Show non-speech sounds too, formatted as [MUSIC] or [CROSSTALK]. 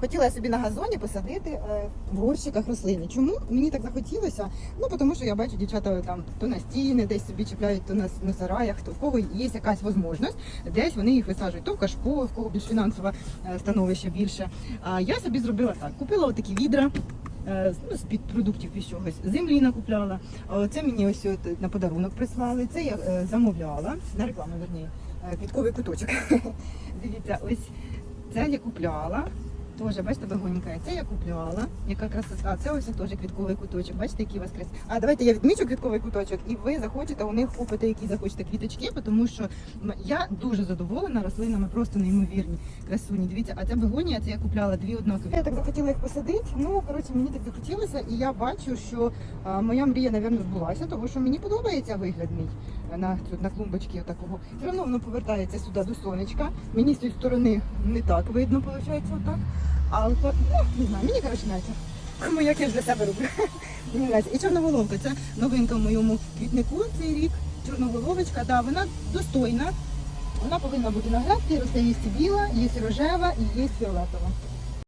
Хотіла я собі на газоні посадити е, в горщиках рослини. Чому мені так захотілося? Ну тому що я бачу, дівчата там то на стіни десь собі чіпляють, то на, на сараях, то в кого є якась можливість, десь вони їх висаджують, то в кашпо, в кого більш фінансове е, становище більше. А я собі зробила так: купила отакі відра. е, Ну, з-під продуктів із чогось. Землі накупляла. Це мені ось от на подарунок прислали. Це я замовляла на рекламу, верні, квітковий куточок. [LAUGHS] Дивіться, ось це я купляла. Тоже, бачите, вагонька. Це я купляла. Яка красота. Це ось теж квітковий куточок. Бачите, який вас крас. А давайте я відмічу квітковий куточок, і ви захочете у них купити, які захочете квіточки, тому що я дуже задоволена рослинами, просто неймовірні красуні. Дивіться, а ця бегонія, це я купляла дві однакові. Я так захотіла їх посадити. Ну коротше, мені так захотілося, і я бачу, що а, моя мрія, напевно, збулася, тому що мені подобається вигляд мій на, тут на клумбочці такого. Все одно воно повертається сюди до сонечка. Мені з цієї сторони не так видно, виходить, отак. А от, ну, не знаю, мені коротше нравиться. Кому як я ж для себе роблю. [LAUGHS] Мені нравиться. І чорноголовка, це новинка в моєму квітнику цей рік. Чорноголовочка, да, вона достойна. Вона повинна бути на грядці, росте є біла, є рожева і є фіолетова.